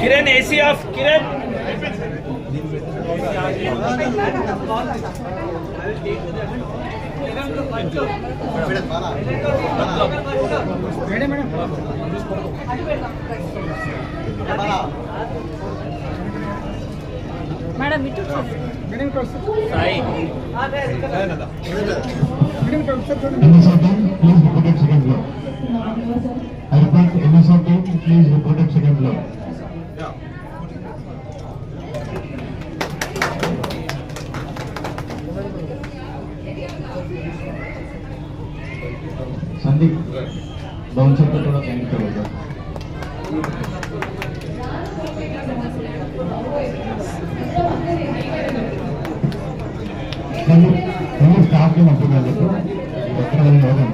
Kiran AC off Kiran madam madam meeting করছে meeting করছে তাই মিটিং করছে I think innocent people please report at second floor. Yeah. Sandeep Bhavan కూడా thank you ఆరోగ్యం అప్పగాలకు పత్రాలు యోగం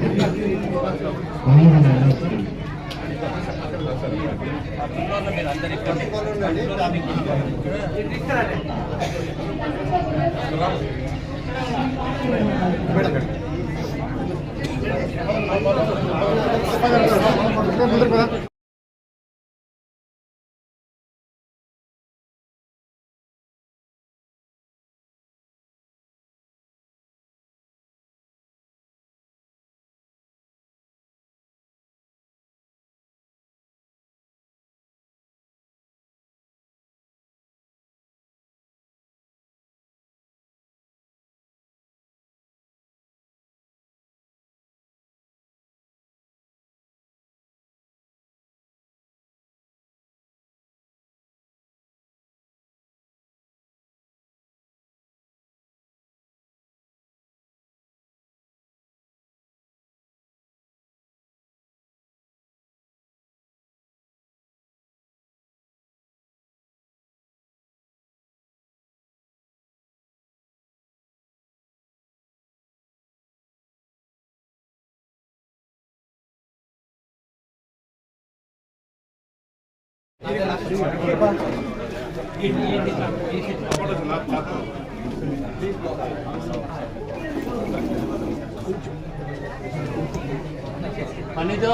అందరికి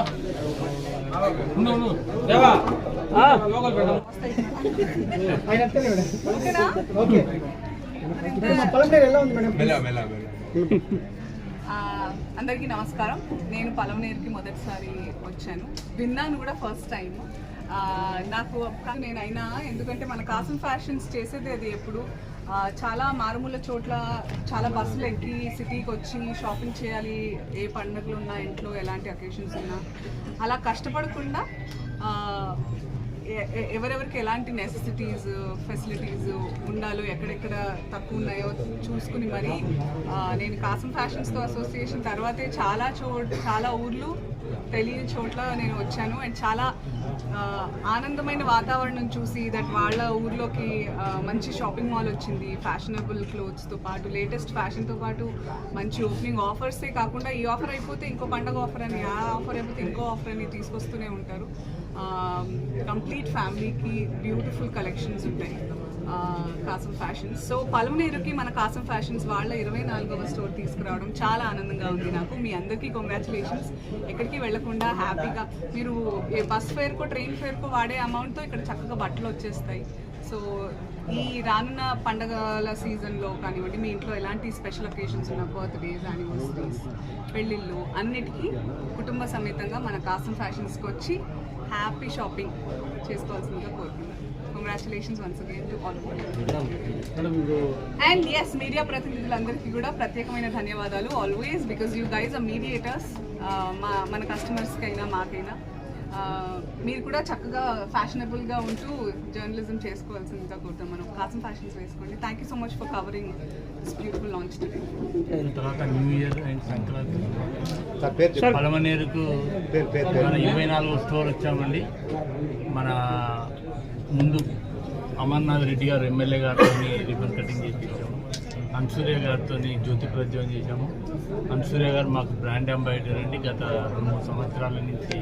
అందరికీ నమస్కారం. నేను పలమనేరుకి మొదటిసారి వచ్చాను. విన్నాను కూడా ఫస్ట్ టైం నాకు నేనైనా ఎందుకంటే మన కాసం ఫ్యాషన్స్ చేసేది అది ఎప్పుడు. చాలా మారుమూల చోట్ల చాలా బస్సులు ఎక్కి సిటీకి వచ్చి షాపింగ్ చేయాలి ఏ పండుగలు ఉన్నా ఇంట్లో ఎలాంటి అకేషన్స్ ఉన్నా. అలా కష్టపడకుండా ఎవరెవరికి ఎలాంటి నెసెసిటీస్ ఫెసిలిటీస్ ఉండాలో ఎక్కడెక్కడ తక్కువ ఉన్నాయో చూసుకుని మరి నేను కాసం ఫ్యాషన్స్తో అసోసియేషన్ తర్వాతే చాలా చో చాలా ఊర్లు తెలియని చోట్ల నేను వచ్చాను. అండ్ చాలా ఆనందమైన వాతావరణం చూసి దట్ వాళ్ళ ఊర్లోకి మంచి షాపింగ్ మాల్ వచ్చింది ఫ్యాషనబుల్ క్లోత్స్తో పాటు లేటెస్ట్ ఫ్యాషన్తో పాటు మంచి ఓపెనింగ్ ఆఫర్సే కాకుండా ఈ ఆఫర్ అయిపోతే ఇంకో పండగ ఆఫర్ అని ఆ ఆఫర్ అయిపోతే ఇంకో ఆఫర్ అని తీసుకొస్తూనే ఉంటారు. కంప్లీట్ ఫ్యామిలీకి బ్యూటిఫుల్ కలెక్షన్స్ ఉంటాయి. కాసం ఫ్యాషన్స్ సో పలమనేరుకి మన కాసం ఫ్యాషన్స్ వాళ్ళ ఇరవై నాలుగవ స్టోర్ తీసుకురావడం చాలా ఆనందంగా ఉంది నాకు. మీ అందరికీ కంగ్రాచులేషన్స్ ఎక్కడికి వెళ్ళకుండా హ్యాపీగా మీరు ఏ బస్ ఫేర్కో ట్రైన్ ఫేర్కో వాడే అమౌంట్తో ఇక్కడ చక్కగా బట్టలు వచ్చేస్తాయి. సో ఈ రానున్న పండగల సీజన్లో కానివ్వండి మీ ఇంట్లో ఎలాంటి స్పెషల్ ఒకేషన్స్ ఉన్న బర్త్డేస్ యానివర్సరీస్ పెళ్ళిళ్ళు అన్నిటికీ కుటుంబ సమేతంగా మన కాసం ఫ్యాషన్స్కి వచ్చి హ్యాపీ షాపింగ్ చేసుకోవాల్సిందిగా కోరుతున్నాను congratulations once again to all and S media ప్రతినిధులందరికీ కూడా ప్రత్యేకమైన ధన్యవాదాలు always because you guys are mediators మా మన కస్టమర్స్కి అయినా మాకైనా. Uh, మీరు కూడా చక్కగా ఫ్యాషనబుల్గా ఉంటూ జర్నలిజం చేసుకోవాల్సిందిగా కోరుతాం మనం కాసం ఫ్యాషన్స్ వేసుకోండి. Thank you so much for covering this beautiful launch today తర్వాత new year and Sankranti sir పేరు చెప్పండి. పలమనేరుకు మన ఇరవై నాలుగో స్టోర్ వచ్చామండి. మన ముందు అమర్నాథ్ రెడ్డి గారు ఎమ్మెల్యే గారితో రిబన్ కటింగ్ చేయించాము అన్సూర్య గారితో జ్యోతి ప్రజ్వలం చేశాము. అన్సూర్య గారు మాకు బ్రాండ్ అంబాసిడర్ అండి. గత రెండు మూడు సంవత్సరాల నుంచి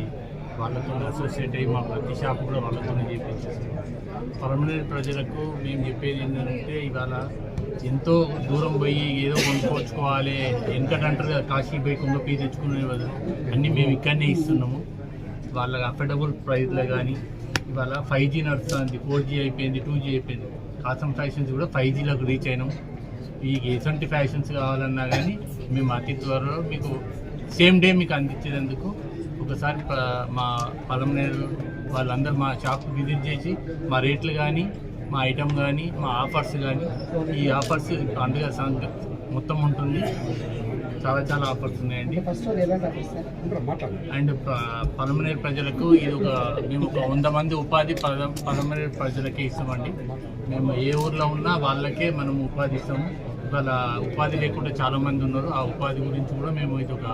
వాళ్ళతో అసోసియేట్ అయ్యి మా ప్రతి షాప్ కూడా వాళ్ళతోనే చేయించేస్తాం పర్మనెంట్ ప్రజలకు మేము చెప్పేది ఏంటంటే ఇవాళ ఎంతో దూరం పోయి ఏదో కొనుక్కోవచ్చుకోవాలి వెనకట అంటారు కదా కాశీ పోయి కుంగపీ తెచ్చుకునే బదులు. అన్నీ మేము ఇక్కడనే ఇస్తున్నాము. వాళ్ళ అఫోర్డబుల్ ప్రైస్లో కానీ ఇవాళ ఫైవ్ జీ నడుస్తుంది ఫోర్ జీ అయిపోయింది టూ జీ అయిపోయింది. కాసం ఫ్యాషన్స్ కూడా ఫైవ్ జీలోకి రీచ్ అయినాం. ఈ ఎటువంటి ఫ్యాషన్స్ కావాలన్నా కానీ మేము అతి త్వరలో మీకు సేమ్ డే మీకు అందించేందుకు ఒకసారి ప- మా పలమనేరు వాళ్ళందరూ మా షాప్ విజిట్ చేసి మా రేట్లు కానీ మా ఐటమ్ కానీ మా ఆఫర్స్ కానీ ఈ ఆఫర్స్ పండుగ సంగ మొత్తం ఉంటుంది. చాలా చాలా ఆఫర్స్ ఉన్నాయండి. అండ్ పలమనేరు ప్రజలకు ఇది ఒక మేము ఒక వంద మంది ఉపాధి పద పలమనేరు ప్రజలకే ఇస్తామండి. మేము ఏ ఊర్లో ఉన్నా వాళ్ళకే మనం ఉపాధి ఇస్తాము. ఇవాళ ఉపాధి లేకుండా చాలా మంది ఉన్నారు. ఆ ఉపాధి గురించి కూడా మేము ఇది ఒక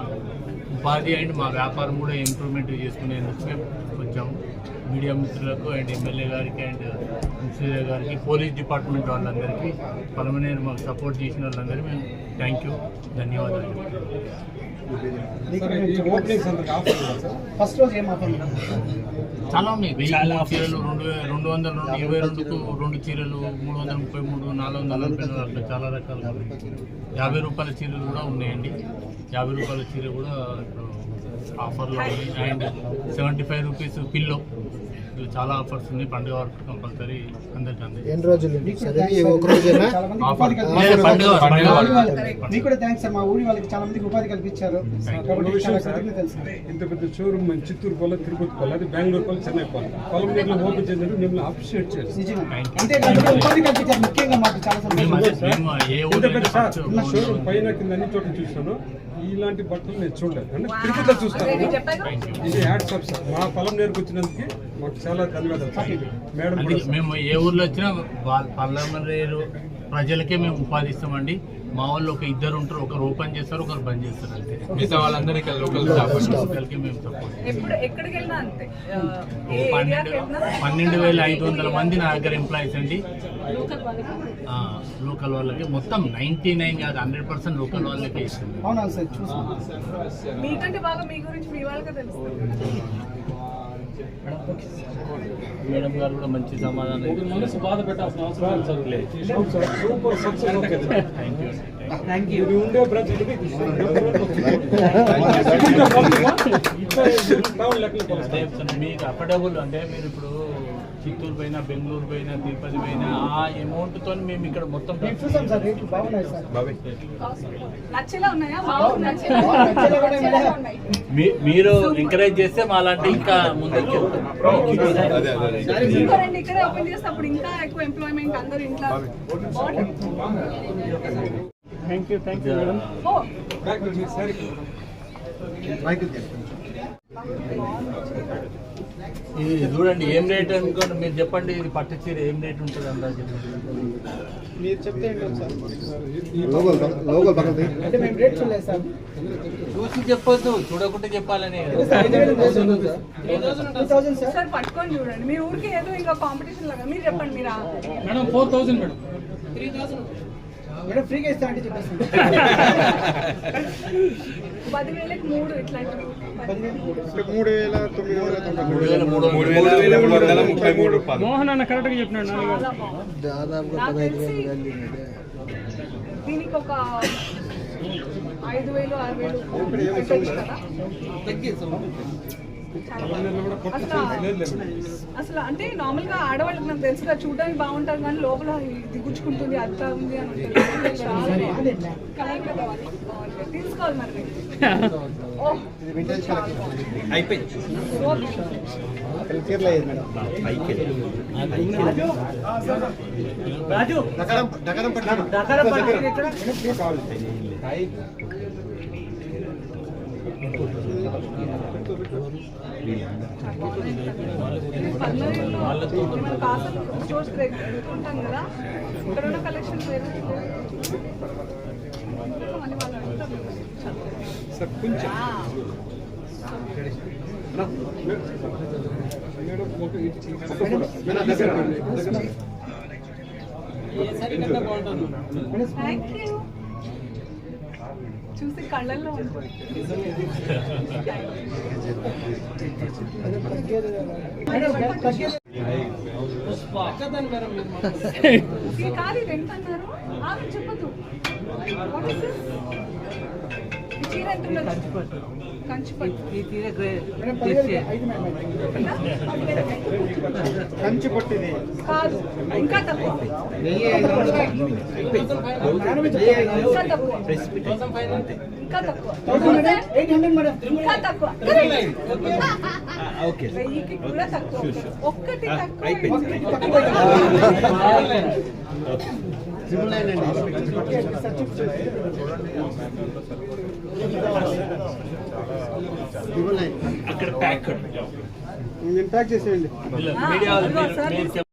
ఉపాధి అండ్ మా వ్యాపారం కూడా ఇంప్రూవ్మెంట్ చేసుకునేందుకు మేము వచ్చాము. మీడియా మిత్రులకు అండ్ ఎమ్మెల్యే గారికి అండ్ మున్సిపల్ గారికి పోలీస్ డిపార్ట్మెంట్ వాళ్ళందరికీ పలమనేరు మాకు సపోర్ట్ చేసిన వాళ్ళందరికీ మేము థ్యాంక్ యూ ధన్యవాదాలు చాలా ఉన్నాయి. వెయ్యి చీరలు రెండు రెండు వందల రెండు ఇరవై రెండుకు రెండు చీరలు మూడు వందల ముప్పై మూడు నాలుగు వందల నలభై నాలుగు అట్లా చాలా ఉన్నాయి. యాభై రూపాయల చీరలు కూడా ఉన్నాయండి. యాభై రూపాయల చీర కూడా ఇప్పుడు ఆఫర్లో ఉన్నాయి and seventy five rupees pillow ఇవి చాలా ఆఫర్స్ ఉన్నాయి. పండుగ వరకు కంపల్సరీ అందరికీ అందజేస్తాం. ఎన్ని రోజులు. మీకు థ్యాంక్స్ సార్ మా ఊరి వాళ్ళకి చాలా మందికి ఉపాధి కల్పించారు. ఇంత పెద్ద షోరూమ్ మన చిత్తూరు పోల తిరుపతి పోల అది బెంగళూరు పోల చెన్నై పోల. పొలంనేరులో ఓపెన్ చేసినట్టు మిమ్మల్ని అప్రిషియేట్. అంటే ఉపాధి కల్పించారు. ముఖ్యంగా మాకు చాలా సంతోషం. అదే- ఇంత పెద్ద షోరూమ్ పైన కింద అన్ని చోట్ల చూస్తాను ఇలాంటి బట్టలు నేను చూడలేదు. అంటే తిరుపతిలో చూస్తాను. ఇది యాడ్ సార్ మా పొలం నేర్కి వచ్చినందుకు మాకు చాలా ధన్యవాదాలు మేడం. మేము ఏ ఊర్లో వచ్చినా పల్లమరేరు ప్రజలకే మేము ఉపాధి ఇస్తామండి మా వాళ్ళు ఒక ఇద్దరు ఉంటారు ఒకరు ఓపెన్ చేస్తారు ఒకరు బంద్ చేస్తారు అంతే. మిగతా వాళ్ళందరికీ లోకల్ లోకల్కి మేము పన్నెండు పన్నెండు వేల ఐదు వందల మంది నా దగ్గర ఎంప్లాయీస్ అండి. లోకల్ వాళ్ళకి? ఆ, లోకల్ వాళ్ళకి. మొత్తం నైంటీ నైన్ కాదు హండ్రెడ్ పర్సెంట్ లోకల్ వాళ్ళకే ఇస్తుంది మేడం గారు కూడా మంచి సమాధానం మనసు బాధ పెట్టాల్సిన అవసరం సూపర్ సక్సెస్ థ్యాంక్ యూ ఉండే మీకు అఫోర్డబుల్ అంటే మీరు ఇప్పుడు చిత్తూరు పోయినా బెంగళూరు పోయినా తిరుపతి పోయినా ఆ అమౌంట్తో మేము ఇక్కడ మొత్తం మీరు. ఎంకరేజ్ చేస్తే మా లాంటి ఇంకా ముందుకు వెళ్తాం. ఇంకో రెండు ఇక్కడే ఓపెన్ చేస్తే అప్పుడు ఇంకా ఎక్కువ ఎంప్లాయ్మెంట్ అందరు ఇంట్లో. Thank you thank you madam ఇది చూడండి ఏం రేట్ అనుకోండి మీరు చెప్పండి ఇది పట్టు చీర ఏం రేట్ ఉంటుంది అందాజు మీరు చెప్తే ఏంటో సార్? లోకల్ లోకల్ పక్కన అంటే మేము రేట్ చూడలేదు సార్. చూసి చెప్పొద్దు చూడకుంటే చెప్పాలని. Two thousand sir? సార్? పట్టుకొని చూడండి. మీ ఊరికి ఏదో ఇంకా కాంపిటీషన్ లాగా. మీరు చెప్పండి మీరు? Madam four thousand madam. Madam ఫ్రీగా ఇస్తా అంటే చెప్పేసి పదివేలకు మూడు ఇట్లాంటివి. మూడు. వేల తొమ్మిది వందల తొంభై మూడు. మోహన్ అన్న కరెక్ట్గా చెప్పినాడు దీనికి ఒక ఐదు వేలు ఆరు వేలు కదా? అసలు అంటే నార్మల్గా ఆడవాళ్ళకి నాకు తెలుసు చూడడానికి బాగుంటారు కానీ లోపల ఇది గుచ్చుకుంటుంది అట్లా ఉంది అని. తీసుకోవాలి మరి. అయిపోయింది ఓకే. చీరలు అయ్యేది మేడం రాజు దకరం దకరం పట్టినాడు పర్మనెంట్లో మనం కాసలు స్టోర్స్ ఉంటాం కదా ఇక్కడ ఉన్న కలెక్షన్ వేరే మళ్ళీ వాళ్ళు అడుగుతారు. సార్ కొంచెం ఆ. మేడం చూసి కళ్ళల్లో కాదు ఇది ఎంత అన్నారు. చెప్పదు. ఈ చీర ఎంత ఉండొచ్చు? కంచిపట్టు కాదు ఇంకా తక్కువ ఇంకా తక్కువ ఇంకా తక్కువ ఇంకా తక్కువ వెయ్యికి కూడా తక్కువ ఒక్కటి తక్కువ ఒక్కటి తక్కువ అక్కడ ప్యాక్ చేసేయండి. ఆ, అదిగో సార్.